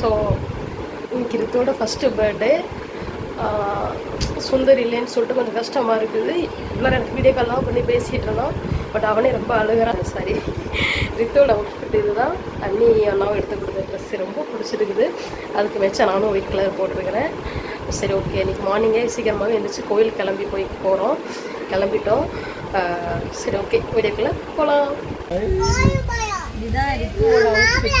So இன்னைக்கு ரித்தோட first birthday Sundar இல்லைன்னு சொல்லிட்டு கொஞ்சம் கஷ்டமாக இருக்குது. இவ்வளோ எனக்கு வீடியோ கால்லாம் பண்ணி பேசிகிட்டு இருந்தோம். பட் அவனே ரொம்ப அழுகிறான். சாரி ரித்தோட அவுட்ஃபிட் இதுதான். அண்ணி அண்ணாவும் எடுத்து கொடுத்த ட்ரெஸ் ரொம்ப பிடிச்சிருக்குது. அதுக்கு மேட்சா நானும் ஒயிட் கலர் போட்டிருக்கிறேன். சரி ஓகே இன்றைக்கி மார்னிங்கே சீக்கிரமாகவே எழுந்திரிச்சு கோயில் கிளம்பி போய் போகிறோம் கிளம்பிட்டோம். சரி ஓகே வீடியோக்குள்ளே போகலாம் இதுதான் ரித்தோட அவுட்ஃபிட்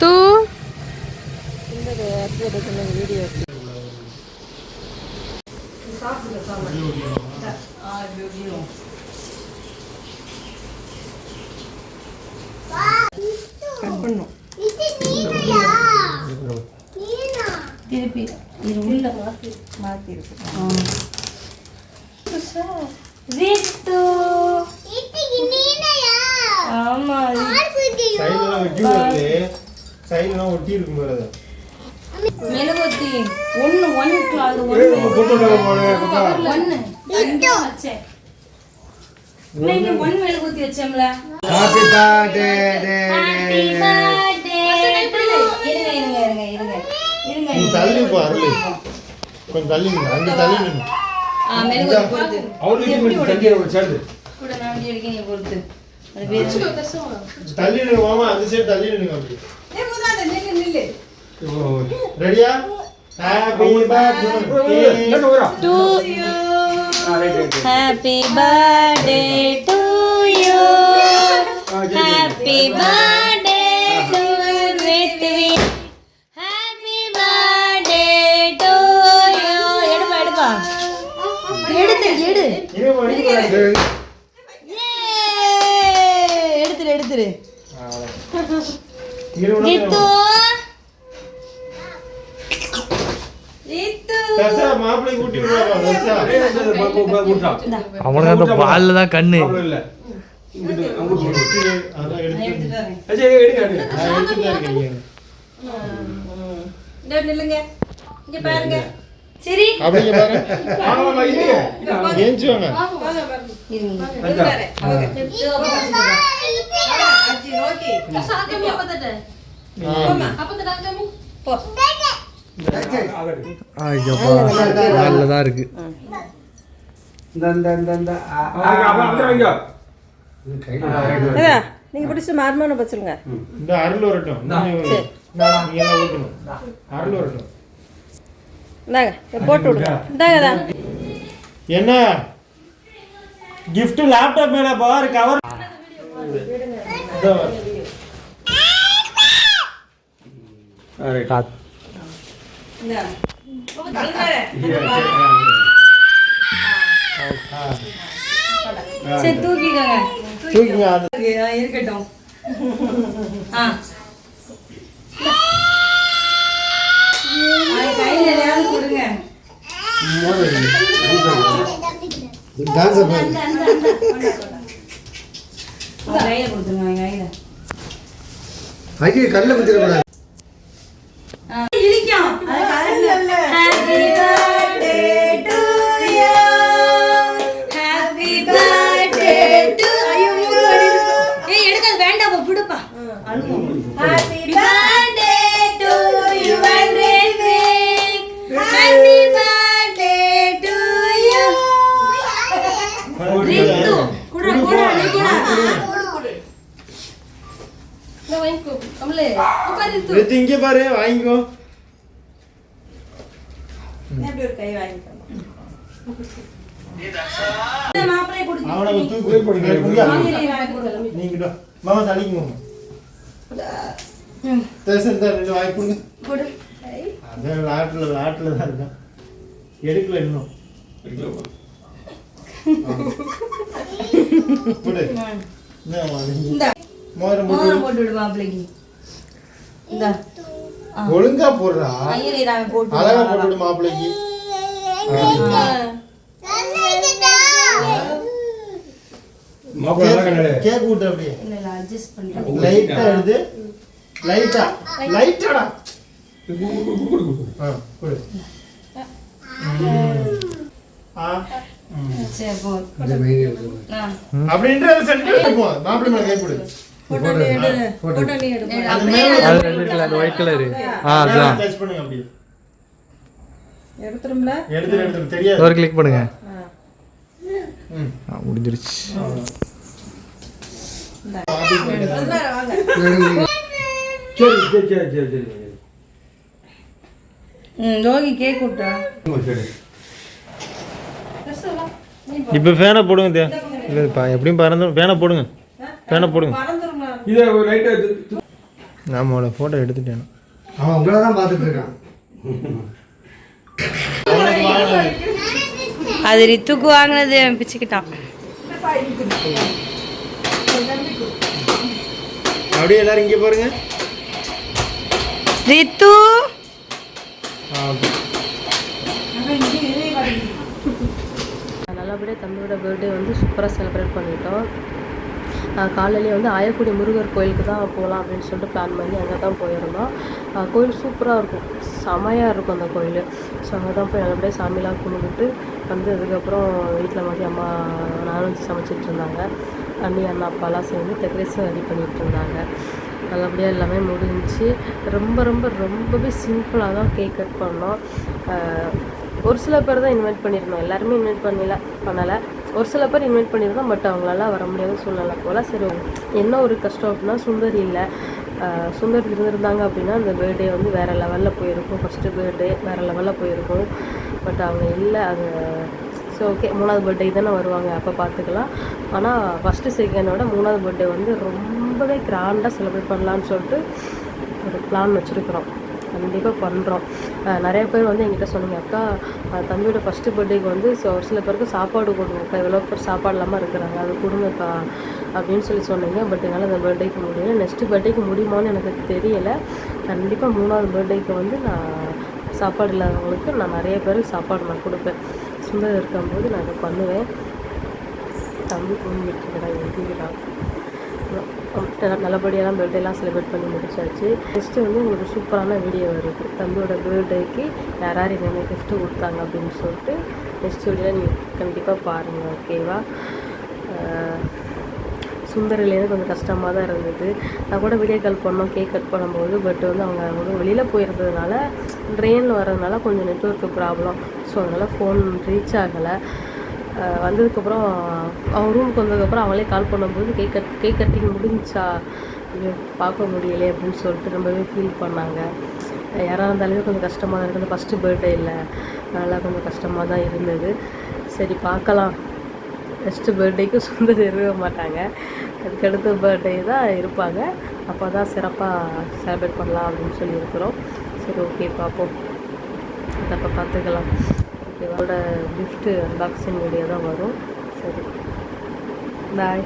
தூ. வீடியோ திருப்பி இது உள்ள மாத்தி ஆமா சைடுலாம் ஒட்டி இருக்கும் போல அது மெழுகுவத்தி ஒண்ணு ஒண்ணு அது வச்சேன் இன்னைக்கு ஒண்ணு மெழுகுவத்தி வச்சோம்ல day. birthday. To- இருங்க இருங்க இருங்க இருங்க நீ தள்ளி கொஞ்சம் தள்ளி நின்னு, அங்க தள்ளி கொஞ்சம் தள்ளி. மாமா. அந்த சைடு அப்படி. ரெடியா birthday to happy birthday to you happy birthday விடுவாரா தசா அவனுக்கு அந்த பால்ல தான் கண்ணு. நில்லுங்க. இங்க பாருங்க. சரி. அப்படிங்க பாரு. ஏஞ்சி வாங்க பால்ல தான் இருக்கு. நீங்க பிடிச்சி மார்மான பச்சுருங்க இந்த அருள் வரட்டும். அருள் வரட்டும். இந்தாங்க இதை போட்டு விடுங்க. இந்தாங்க என்ன? gift லேப்டாப் மேல பாரு கவர் சரி தூக்கிக்கோங்க. தூக்கிங்க அது ஆ, இருக்கட்டும். ஆ ஆ, கையில எதையாவது கொடுங்க டான்ஸ் பாரு. கையில கொடுத்துருங்க கையில. ஐயோ கல்ல குத்திடக்கூடாது. இழிக்கும் எடுத்து இங்கே பாரு வாங்கிக்கோ மாப்பிளை குடு அவனை தூக்கி போடுங்க நீங்க மாமா பேசுறது தான் ரெண்டு வாங்கி கொடுங்க குடு அதான் லாட்டில் லாட்டில் தான் இருக்கான் எடுக்கல இன்னும் மோதிரம் போட்டு மோதிரம் போட்டு இந்த. ஒழுங்கா போடுறா. அழகா போட்டு மாப்பிள்ளைக்கு. கேக் விட்டு அப்படியே. இல்ல இல்ல அட்ஜஸ்ட் பண்ணிட்டேன் லைட்டா எடுத்து லைட்டா லைட்டாடா. அப்படின்ற மாப்பிள்ளை மேல கை அது ஒயிட் கலரு ஆ அதுதான் டச் பண்ணுங்க அப்படியே. எடுத்துரு எடுத்துரு. தெரியாது. ஒரு கிளிக் பண்ணுங்க. ம். ஆ முடிஞ்சிருச்சு. சரி சரி சரி சரி சரி ம் யோகி கேக் விட்டா சரி. ட்ரெஸ் எல்லாம் நீ இப்போ ஃபேனை போடுங்க இல்லை எப்படியும் பறந்து ஃபேனை போடுங்க. ஃபேனை போடுங்க. இதை லைட்டை நான் அவளை ஃபோட்டோ எடுத்துட்டேன். அவன் உங்களை தான் பார்த்துட்டு இருக்கான். அது ரித்துக்கு வாங்கினது பிச்சுக்கிட்டான். அப்படியே எல்லாரும் இங்கே பாருங்க. ரித்து! நல்லபடியாக தம்பியோட பர்த்டே வந்து சூப்பராக செலிப்ரேட் பண்ணிட்டோம். காலையிலே காலையிலேயே வந்து ஆயக்குடி முருகர் கோயிலுக்கு தான் போகலாம் அப்படின்னு சொல்லிட்டு பிளான் பண்ணி அங்கே தான் போயிருந்தோம். கோயில் சூப்பராக இருக்கும். செமையாக இருக்கும் அந்த கோயில். ஸோ அங்கே தான் போய் நல்லபடியாக சாமிலாம் கும்பிட்டுட்டு வந்து அதுக்கப்புறம் வீட்டில் மாதிரி அம்மா நானும் சமைச்சிட்டு இருந்தாங்க. அண்ணி அண்ணா அப்பாலாம் சேர்ந்து டெக்கரேஷன் ரெடி பண்ணிகிட்டு இருந்தாங்க. நல்லபடியாக எல்லாமே முடிஞ்சுச்சு ரொம்ப ரொம்ப ரொம்பவே சிம்பிளாக தான் கேக் கட் பண்ணோம். ஒரு சில பேர் தான் இன்வைட் பண்ணியிருந்தோம். எல்லாருமே இன்வைட் பண்ணல பண்ணலை. ஒரு சில பேர் இன்வைட் பண்ணியிருந்தோம் பட் அவங்களால வர முடியாத சூழ்நிலை போல். சரி என்ன ஒரு கஷ்டம் அப்படின்னா சுந்தரி இல்லை. சுந்தர் சுந்தரி இருந்திருந்தாங்க அப்படின்னா அந்த பர்த்டே வந்து வேறு லெவலில் போயிருக்கும். ஃபஸ்ட்டு பர்த்டே வேறு லெவலில் போயிருக்கும். பட் அவங்க இல்லை அது ஸோ ஓகே மூணாவது பர்த்டே தானே வருவாங்க அப்போ பார்த்துக்கலாம் ஆனால் ஃபஸ்ட்டு செகண்டோட மூணாவது பர்த்டே வந்து ரொம்பவே கிராண்டாக செலிப்ரேட் பண்ணலான்னு சொல்லிட்டு ஒரு பிளான் வச்சுருக்குறோம். கண்டிப்பாக பண்ணுறோம் நிறைய பேர் வந்து எங்கிட்ட சொன்னீங்க அக்கா தம்பியோட ஃபஸ்ட்டு பர்த்டேக்கு வந்து ஒரு சில பேருக்கு சாப்பாடு கொடுங்க அக்கா எவ்வளோ பேர் சாப்பாடு இல்லாமல் இருக்கிறாங்க அது கொடுங்கக்கா அப்படின்னு சொல்லி சொன்னீங்க. பட் என்னால் அந்த பர்த்டேக்கு முடியல. நெக்ஸ்ட்டு பர்த்டேக்கு முடியுமான்னு எனக்கு தெரியலை. கண்டிப்பாக மூணாவது பர்த்டேக்கு வந்து நான் சாப்பாடு இல்லாதவங்களுக்கு நான் நிறைய பேருக்கு சாப்பாடு நான் கொடுப்பேன். சுந்தர் இருக்கும்போது நான் அதை பண்ணுவேன். தம்பி தூங்கிட்டு எழுதிக்கிறான் நல்லபடியெல்லாம் பர்த்டேலாம் செலிப்ரேட் பண்ணி முடிச்சாச்சு. நெக்ஸ்ட்டு வந்து உங்களுக்கு சூப்பரான வீடியோ வருது. தம்பியோட பர்த்டேக்கு யார் யார் என்னென்ன கிஃப்ட்டு கொடுத்தாங்க அப்படின்னு சொல்லிட்டு நெக்ஸ்ட் வீடியோவில் நீங்கள் கண்டிப்பாக பாருங்கள் ஓகேவா சுந்தரிலேருந்து கொஞ்சம் கஷ்டமாக தான் இருந்தது. நான் கூட வீடியோ கால் பண்ணோம் கேக் கட் பண்ணும்போது பட் வந்து அவங்க வந்து வெளியில் போயிருந்ததுனால ட்ரெயினில் வர்றதுனால கொஞ்சம் நெட்ஒர்க்கு ப்ராப்ளம் ஸோ அதனால் ஃபோன் ரீச் ஆகலை. வந்ததுக்கப்புறம் அவங்க ரூமுக்கு வந்ததுக்கப்புறம் அவங்களே கால் பண்ணும்போது கேக் கட் கேக் கட்டிங் முடிஞ்சா ஐயோ பார்க்க முடியலையே அப்படின்னு சொல்லிட்டு ரொம்பவே ஃபீல் பண்ணாங்க. யாராக இருந்தாலுமே கொஞ்சம் கஷ்டமாக தான் இருக்குது ஃபஸ்ட்டு பர்த்டே இல்லை. அதனால் கொஞ்சம் கஷ்டமாக தான் இருந்தது. சரி பார்க்கலாம். ஃபஸ்ட்டு பர்த்டேக்கு சொந்த நிறுவ மாட்டாங்க. அதுக்கடுத்த பர்த்டே தான் இருப்பாங்க. அப்போ தான் சிறப்பாக செலிப்ரேட் பண்ணலாம் அப்படின்னு சொல்லி இருக்கிறோம் சரி ஓகே பார்ப்போம். அதை அப்போ பார்த்துக்கலாம். ஓகேவா கிஃப்ட்டு அன்பாக்சிங் வீடியோ தான் வரும். சரி. பாய்